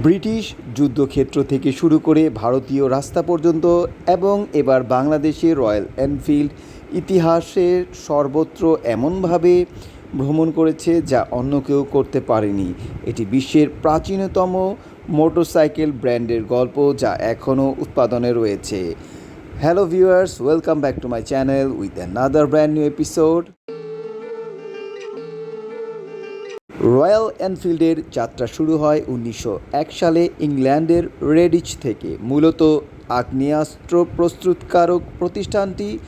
British যুদ্ধক্ষেত্র থেকে শুরু করে ভারতীয় রাস্তা পর্যন্ত এবং এবার বাংলাদেশে রয়্যাল এনফিল্ড ইতিহাসের সর্বত্র এমনভাবে ভ্রমণ করেছে যা অন্য কেউ করতে পারেনি। এটি বিশ্বের প্রাচীনতম মোটরসাইকেল ব্র্যান্ডের গল্প যা এখনও উৎপাদনে রয়েছে। Hello viewers, welcome back to my channel with another brand new episode. Royal এনফিল্ডের যাত্রা শুরু হয় উনিশশো এক সালে ইংল্যান্ডের রেডিচ থেকে। মূলত আগ্নেয়াস্ত্র প্রস্তুতকারক প্রতিষ্ঠানটি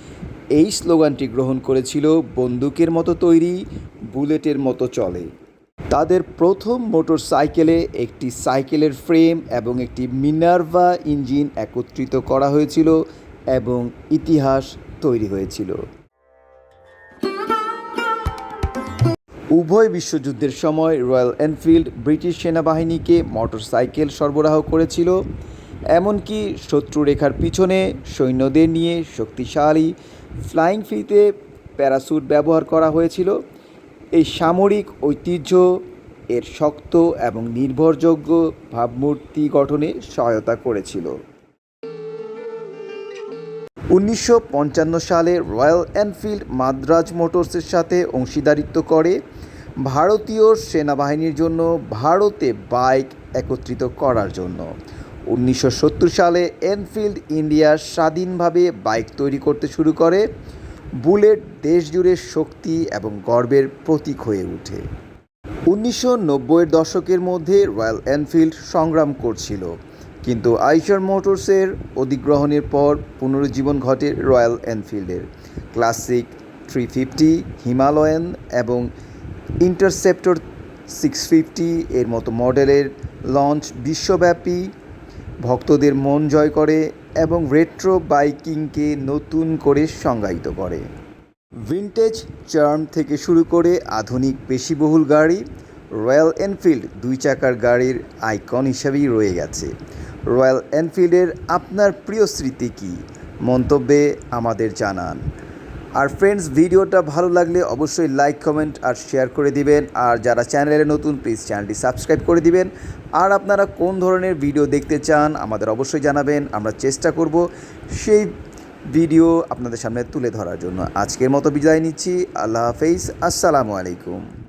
এই স্লোগানটি গ্রহণ করেছিল, বন্দুকের মতো তৈরি, বুলেটের মতো চলে। তাদের প্রথম মোটর সাইকেলে একটি সাইকেলের ফ্রেম এবং একটি মিনার্ভা ইঞ্জিন একত্রিত করা হয়েছিল এবং ইতিহাস তৈরি হয়েছিল। উভয় বিশ্বযুদ্ধের সময় রয়্যাল এনফিল্ড ব্রিটিশ সেনাবাহিনীকে মোটরসাইকেল সরবরাহ করেছিল, এমনকি শত্রুরেখার পিছনে সৈন্যদের নিয়ে শক্তিশালী ফ্লাইং ফ্লিতে প্যারাসুট ব্যবহার করা হয়েছিল। এই সামরিক ঐতিহ্য, এর শক্ত এবং নির্ভরযোগ্য ভাবমূর্তি গঠনে সহায়তা করেছিল। উনিশশো পঞ্চান্ন সালে রয়্যাল এনফিল্ড মাদ্রাজ মোটরসের সাথে অংশীদারিত্ব করে ভারতীয় সেনাবাহিনীর জন্য ভারতে বাইক একত্রিত করার জন্য। উনিশশো সত্তর সালে এনফিল্ড ইন্ডিয়া স্বাধীনভাবে বাইক তৈরি করতে শুরু করে। বুলেট দেশজুড়ে শক্তি এবং গর্বের প্রতীক হয়ে ওঠে। উনিশশো নব্বইয়ের দশকের মধ্যে রয়্যাল এনফিল্ড সংগ্রাম করছিল। কিন্তু আইশার মোটরসের অধিগ্রহণের পর পুনরুজ্জীবন ঘটে রয়্যাল এনফিল্ডের। ক্লাসিক থ্রি ফিফটি, হিমালয়ান এবং ইন্টারসেপ্টর সিক্স ফিফটি এর মতো মডেলের লঞ্চ বিশ্বব্যাপী। ভক্তদের মন জয় করে এবং রেট্রো বাইকিংকে নতুন করে সংজ্ঞায়িত করে। ভিনটেজ চার্ম থেকে শুরু করে আধুনিক পেশিবহুল গাড়ি রয়্যাল এনফিল্ড দুই চাকার গাড়ির আইকন হিসাবেই রয়ে গেছে। রয়্যাল এনফিল্ডের আপনার প্রিয় স্মৃতি কী? মন্তব্যে আমাদের জানান। আর ফ্রেন্ডস ভিডিওটা ভালো লাগলে অবশ্যই লাইক কমেন্ট আর শেয়ার করে দিবেন। আর যারা চ্যানেলে নতুন প্লিজ চ্যানেলটি সাবস্ক্রাইব করে দিবেন। আর আপনারা কোন ধরনের ভিডিও দেখতে চান, আমাদের অবশ্যই জানাবেন। আমরা চেষ্টা করব সেই ভিডিও আপনাদের সামনে তুলে ধরার জন্য। আজকের মতো বিদায় নিচ্ছি। আল্লাহ হাফেজ। আসসালামু আলাইকুম।